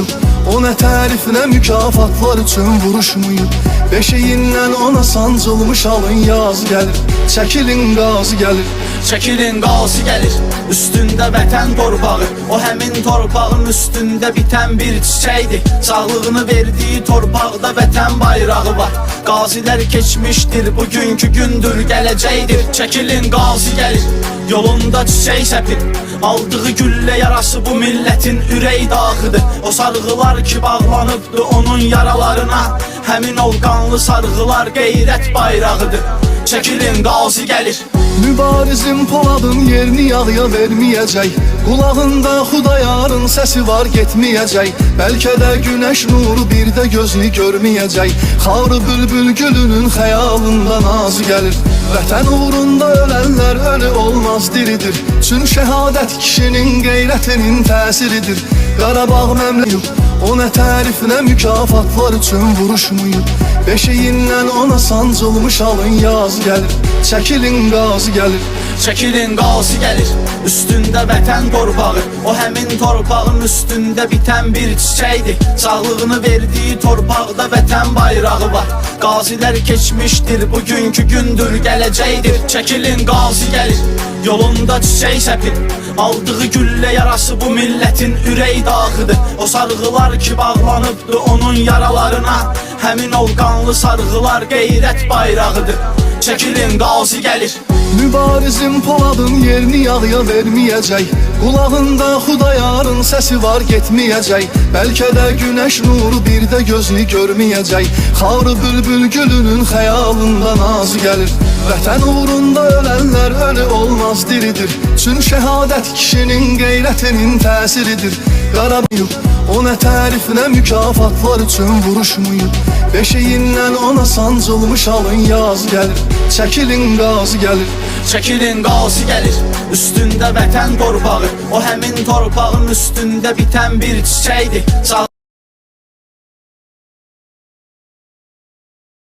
qaramayıb O nə tərif nə mükafatlar üçün vuruşmayıb Beşiyindən ona sancılmış alın yaz gəlir Çəkilin qazı gəlir Çəkilin qalsı gəlir Üstündə vətən torpağı O həmin torpağın üstündə bitən bir çiçəkdir Sağlığını verdiyi torpaqda vətən bayrağı var. Qazilər keçmişdir bugünkü gündür gələcəkdir Çəkilin qalsı gəlir Yolunda çiçək səpir Aldığı güllə yarası bu millətin ürək dağıdır. O sarğılar ki bağlanıbdı onun yaralarına. Həmin o qanlı sarğılar qeyrət bayrağıdır. Çəkilin qalsı gəlir Mübarizim Poladın yerini yağıya verməyəcək Qulağında Xudayarın səsi var getməyəcək Bəlkə də günəş nuru bir də gözü görməyəcək Xarı bülbül gülünün xəyalında nazı gəlir. Vətən uğrunda ölənlər ölü olmaz diridir. Çün şəhadət kişinin qeyrətinin təsiridir. Qarabağ məmləyib o nə tərif nə mükafatlar üçün vuruşmayıb Beşiyindən ona sancılmış alın yaz gəlir. Çəkilin qazı gəlir. Çəkilin qalsı gəlir. Üstündə vətən torpağı. O həmin torpağın üstündə bitən bir çiçəkdir. Sağlığını verdiyi torpaqda vətən bayrağı var. Qazilər keçmişdir bugünkü gündür gələcəkdir Çəkilin qalsı gəlir Yolunda çiçək səpir Aldığı güllə yarası bu millətin ürək dağıdır. O sarğılar ki bağlanıbdı onun yaralarına. Həmin o qanlı sarğılar qeyrət bayrağıdır. Çəkilin qalsı gəlir Mübarizim Poladın yerini yağıya verməyəcək Qulağında Xudayarın səsi var getməyəcək Bəlkə də günəş nuru bir də gözü görməyəcək Xarı bülbül gülünün xəyalında nazı gəlir Vətən uğrunda ölənlər ölü olmaz diridir. Çün şəhadət kişinin qeyrətinin təsiridir Qaramayıb o nə tərif nə mükafatlar üçün vuruşmayıb Beşiyindən ona sancılmış alın yaz gəlir Çəkilin qazı gəlir Çəkilin qalsı gəlir Üstündə vətən torpağı O həmin torpağın üstündə bitən bir çiçəkdir